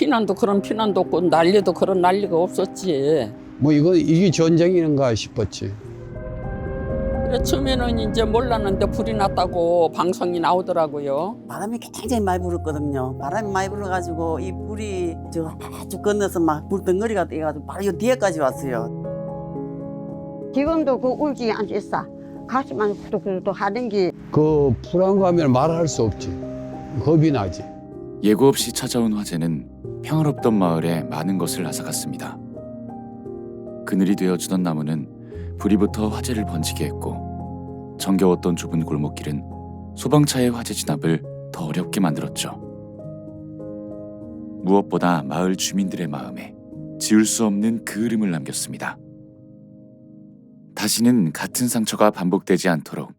피난도 그런 피난도 없고 난리도 그런 난리가 없었지. 뭐 이거 이게 전쟁인가 싶었지. 그래 처음에는 이제 몰랐는데 불이 났다고 방송이 나오더라고요. 바람이 굉장히 많이 불었거든요. 바람이 많이 불어가지고 이 불이 저쭉 건너서 막 불덩어리가 돼가지고 바로 요 뒤에까지 왔어요. 지금도 그 울지 않겠어. 가슴만 후두후두 하는 게 그 불안감을 말할 수 없지. 겁이 나지. 예고 없이 찾아온 화재는 평화롭던 마을에 많은 것을 앗아갔습니다. 그늘이 되어주던 나무는 불이 붙어 화재를 번지게 했고 정겨웠던 좁은 골목길은 소방차의 화재 진압을 더 어렵게 만들었죠. 무엇보다 마을 주민들의 마음에 지울 수 없는 그을음을 남겼습니다. 다시는 같은 상처가 반복되지 않도록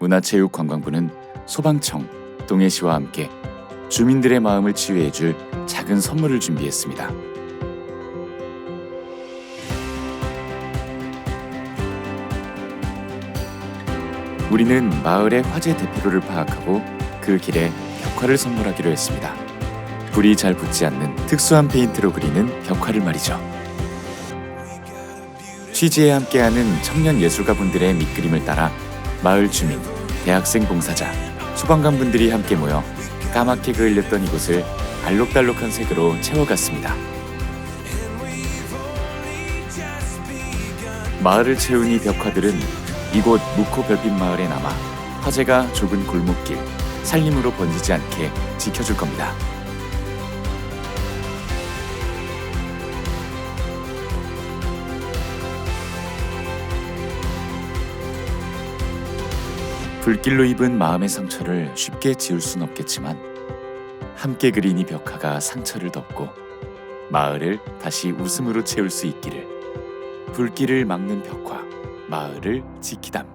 문화체육관광부는 소방청, 동해시와 함께 주민들의 마음을 치유해줄 작은 선물을 준비했습니다. 우리는 마을의 화재 대피로를 파악하고 그 길에 벽화를 선물하기로 했습니다. 불이 잘 붙지 않는 특수한 페인트로 그리는 벽화를 말이죠. 취지에 함께하는 청년 예술가분들의 밑그림을 따라 마을 주민, 대학생 봉사자, 소방관분들이 함께 모여 까맣게 그을렸던 이곳을 알록달록한 색으로 채워갔습니다. 마을을 채운 이 벽화들은 이곳 묵호 별빛 마을에 남아 화재가 좁은 골목길, 살림으로 번지지 않게 지켜줄 겁니다. 불길로 입은 마음의 상처를 쉽게 지울 순 없겠지만 함께 그린 이 벽화가 상처를 덮고 마을을 다시 웃음으로 채울 수 있기를. 불길을 막는 벽화 마을을 지키담